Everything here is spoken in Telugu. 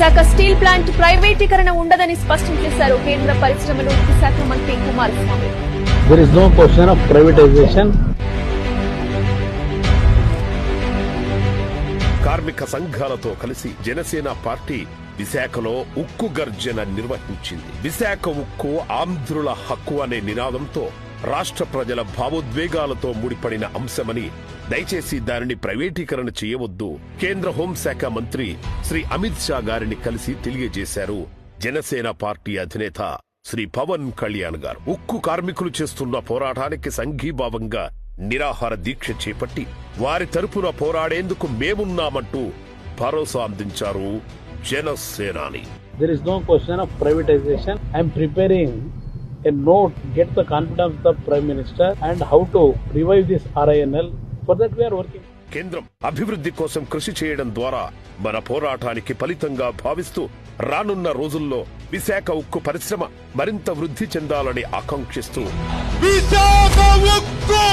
విశాఖ స్టీల్ ప్లాంట్ ప్రైవేటీకరణ ఉండదని స్పష్టం చేశారు కేంద్ర పరిశ్రమలు విశాఖ మంత్రి Kumaraswamy There is no question of privatization. కార్మిక సంఘాలతో కలిసి జనసేన పార్టీ విశాఖలో ఉక్కు గర్జన నిర్వహించింది విశాఖ ఉక్కు ఆంధ్రుల హక్కు అనే నినాదంతో రాష్ట్ర ప్రజల భావోద్వేగాలతో ముడిపడిన అంశమని దయచేసి దానిని ప్రైవేటీకరణ చేయవద్దు. కేంద్ర హోంశాఖ మంత్రి శ్రీ అమిత్ షా గారిని కలిసి తెలియజేశారు. జనసేన పార్టీ అధినేత శ్రీ పవన్ కళ్యాణ్ గారు. ఉక్కు కార్మికులు చేస్తున్న పోరాటానికి సంఘీభావంగా నిరాహార దీక్ష చేపట్టి వారి తరపున పోరాడేందుకు మేమున్నామంటూ భరోసా అందించారు జనసేనాని. There is no question of privatization. I am preparing a note, get the confidence of the Prime Minister and how to revive this RINL. For that we are working. కేంద్రం అభివృద్ధి కోసం కృషి చేయడం ద్వారా మన పోరాటానికి ఫలితంగా భావిస్తూ రానున్న రోజుల్లో విశాఖ ఉక్కు పరిశ్రమ మరింత వృద్ధి చెందాలని ఆకాంక్షిస్తూ విశాఖ ఉక్కు